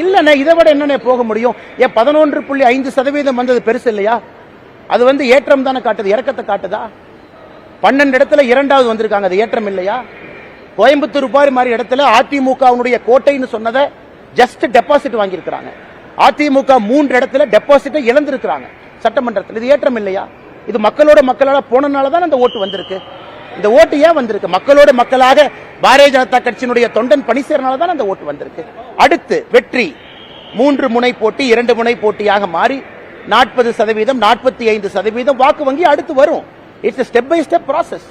இல்லண்ணே இதை விட என்னண்ணே போக முடியும்? ஏன் பதினொன்று புள்ளி ஐந்து சதவீதம் வந்தது பெருசு இல்லையா? அது வந்து ஏற்றம் தானே காட்டுது இறக்கத்தை காட்டுதா? பன்னெண்டு இடத்துல இரண்டாவது வந்திருக்காங்க அது ஏற்றம் இல்லையா? கோயம்புத்தூர் பாரி மாதிரி இடத்துல அதிமுகவுடைய கோட்டைன்னு சொன்னதை ஜஸ்ட் டெபாசிட் வாங்கியிருக்கிறாங்க. அதிமுக மூன்று இடத்துல டெபாசிட்டை இழந்திருக்கிறாங்க சட்டமன்றத்தில். இது ஏற்றம் இல்லையா? இது மக்களோட மக்களால் போனனால தான் அந்த ஓட்டு வந்திருக்கு. இந்த ஓட்டு ஏன் வந்திருக்கு? மக்களோட மக்களாக பாரதிய ஜனதா கட்சியினுடைய தொண்டன் பணி சேர்னால தான் அந்த ஓட்டு வந்திருக்கு. அடுத்து வெற்றி. மூன்று முனை போட்டி இரண்டு முனை போட்டியாக மாறி நாற்பது சதவீதம் நாற்பத்தி ஐந்து சதவீதம் வாக்கு வங்கி அடுத்து வரும். It's step by step process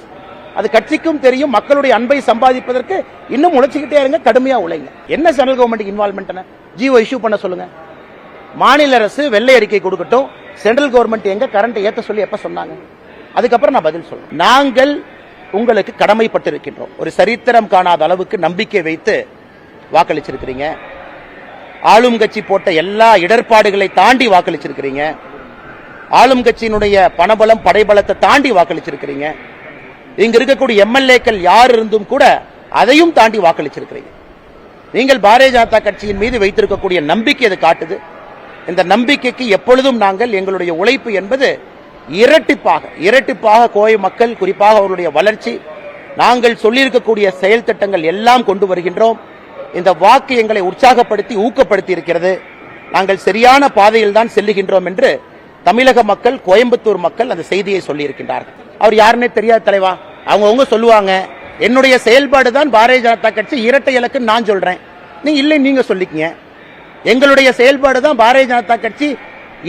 அது கட்சிக்கும் தெரியும் மக்களுடைய அன்பை சம்பாதிப்பதற்கு இன்னும் உழைச்சிக்கிட்டே இருங்க கடுமையா உழைங்க. என்ன central government involvement GO issue பண்ண சொல்லுங்க. மாநில அரசு வெள்ளை அறிக்கை கொடுக்கட்டும். சென்ட்ரல் கவர்மெண்ட் எங்க கரண்ட் ஏத்த சொல்லி எப்ப சொன்னாங்க? அதுக்கப்புறம் நான் பதில் சொல்றேன். நாங்கள் உங்களுக்கு கடமைப்பட்டிருக்கின்றோம். ஒரு சரித்திரம் காணாத அளவுக்கு நம்பிக்கை வைத்து வாக்களிச்சிருக்கிறீங்க. ஆளும் கட்சி போட்ட எல்லா இடர்பாடுகளை தாண்டி வாக்களிச்சிருக்கிறீங்க. ஆளும் கட்சியினுடைய பணபலம் படைபலத்தை தாண்டி வாக்களிச்சிருக்கிறீங்க. இங்க இருக்கக்கூடிய எம்எல்ஏக்கள் யார் இருந்தும் கூட அதையும் தாண்டி வாக்களிச்சிருக்கிறீங்க. நீங்கள் பாரதிய ஜனதா கட்சியின் மீது வைத்திருக்கக்கூடிய நம்பிக்கை அது காட்டுது? இந்த நம்பிக்கைக்கு எப்பொழுதும் நாங்கள் எங்களுடைய உழைப்பு என்பது இரட்டிப்பாக இரட்டிப்பாக கோவை மக்கள் குறிப்பாக அவருடைய வளர்ச்சி நாங்கள் சொல்லியிருக்கக்கூடிய செயல் திட்டங்கள் எல்லாம் கொண்டு வருகின்றோம். இந்த வாக்கு எங்களை உற்சாகப்படுத்தி ஊக்கப்படுத்தி இருக்கிறது நாங்கள் சரியான பாதையில் தான் செல்லுகின்றோம் என்று தமிழக மக்கள் கோயம்புத்தூர் மக்கள் அந்த செய்தியை சொல்லியிருக்கின்றார்கள். அவர் யாருன்னே தெரியாத தலைவா. அவங்கவுங்க சொல்லுவாங்க என்னுடைய செயல்பாடு தான் பாரதிய ஜனதா கட்சி இரட்டை இலக்குன்னு நான் சொல்றேன். நீங்க இல்லை நீங்க சொல்லிக்கங்க. எங்களுடைய செயல்பாடு தான் பாரதிய ஜனதா கட்சி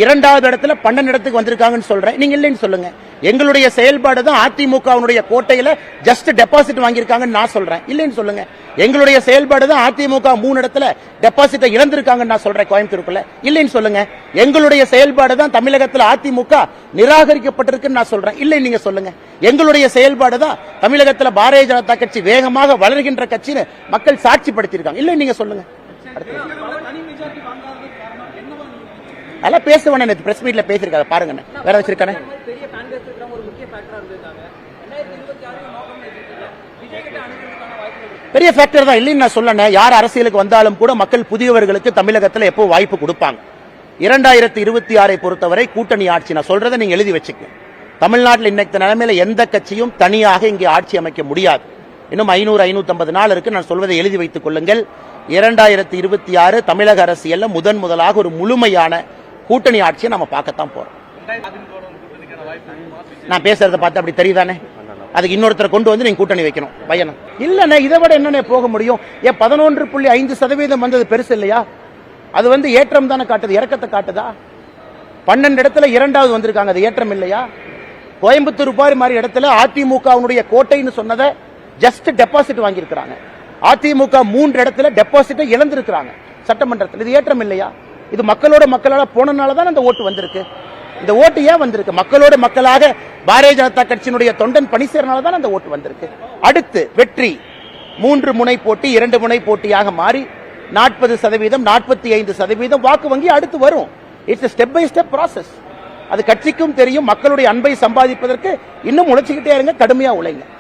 இரண்டாவது இடத்துல பன்னெண்டு இடத்துக்கு வந்திருக்காங்கன்னு சொல்றேன். நீங்க இல்லைன்னு சொல்லுங்க. எங்களுடைய செயல்பாடு தான் அதிமுகவுடைய கோட்டையில ஜஸ்ட் டெபாசிட் வாங்கியிருக்காங்கன்னு நான் சொல்றேன். இல்லைன்னு சொல்லுங்க. எங்களுடைய செயல்பாடு தான் அதிமுக மூணு இடத்துல டெபாசிட்டை இழந்திருக்காங்கன்னு நான் சொல்றேன் கோயம்புத்தூருக்குள்ள. இல்லைன்னு சொல்லுங்க. எங்களுடைய செயல்பாடு தான் தமிழகத்தில் அதிமுக நிராகரிக்கப்பட்டிருக்குன்னு நான் சொல்றேன். இல்லை நீங்க சொல்லுங்க. எங்களுடைய செயல்பாடு தான் தமிழகத்தில் பாரதிய ஜனதா கட்சி வேகமாக வளர்கின்ற கட்சின்னு மக்கள் சாட்சிப்படுத்தியிருக்காங்க. இல்லை நீங்க சொல்லுங்க. அடுத்து. அதெல்லாம் பேசுவேன் நேற்று பிரஸ் மீட்ல பேசியிருக்காங்க. பாருங்க வேற வச்சிருக்கானே? பெரிய ஃபேக்டரா தான். இல்லைன்னு நான் சொல்லணும் யார் அரசியலுக்கு வந்தாலும் கூட மக்கள் புதியவர்களுக்கு தமிழகத்தில் எப்போ வாய்ப்பு கொடுப்பாங்க? இரண்டாயிரத்தி இருபத்தி ஆறை பொறுத்தவரை கூட்டணி ஆட்சி நான் சொல்றதை நீங்க எழுதி வச்சுக்க தமிழ்நாட்டில் இன்னைக்கு நிலைமையில எந்த கட்சியும் தனியாக இங்கே ஆட்சி அமைக்க முடியாது. இன்னும் ஐநூறு ஐநூத்தி நாள் இருக்கு. நான் சொல்வதை எழுதி வைத்துக் கொள்ளுங்கள். இரண்டாயிரத்தி இருபத்தி ஆறு தமிழக அரசியல்ல முதன் முதலாக ஒரு முழுமையான கூட்டணி ஆட்சியை நம்ம பார்க்கத்தான் போறோம். நான் பேசுறத பார்த்து அப்படி தெரியுதானே? அதுக்கு இன்னொருத்தரை கொண்டு வந்து நீங்க கூட்டணி வைக்கணும். பையனை. இல்லண்ணே இதை விட என்னண்ணே போக முடியும்? ஏன் பதினொன்று புள்ளி ஐந்து சதவீதம் வந்தது பெருசு இல்லையா? அது வந்து ஏற்றம் தானே காட்டுது இறக்கத்தை காட்டுதா? பன்னெண்டு இடத்துல இரண்டாவது வந்திருக்காங்க அது ஏற்றம் இல்லையா? கோயம்புத்தூர் பாரி மாதிரி இடத்துல அதிமுகவுடைய கோட்டைன்னு சொன்னதை ஜஸ்ட் டெபாசிட் வாங்கியிருக்கிறாங்க. அதிமுக மூன்று இடத்துல டெபாசிட்டை இழந்திருக்கிறாங்க. சட்டமன்றத்தில் இது ஏற்றம் இல்லையா? இது மக்களோட மக்களால் போனனால தான் அந்த ஓட்டு வந்திருக்கு. இந்த ஓட்டு ஏன் வந்திருக்கு? மக்களோட மக்களாக பாரதிய ஜனதா கட்சியினுடைய தொண்டன் பணி செய்யறனால தான் அந்த ஓட்டு வந்திருக்கு. அடுத்து வெற்றி. மூன்று முனை போட்டி இரண்டு முனை போட்டியாக மாறி நாற்பது சதவீதம் நாற்பத்தி ஐந்து சதவீதம் வாக்கு வங்கி அடுத்து வரும். It's step by step process அது கட்சிக்கும் தெரியும் மக்களுடைய அன்பை சம்பாதிப்பதற்கு இன்னும் உழைச்சிக்கிட்டே இருங்க கடுமையா உழைங்க.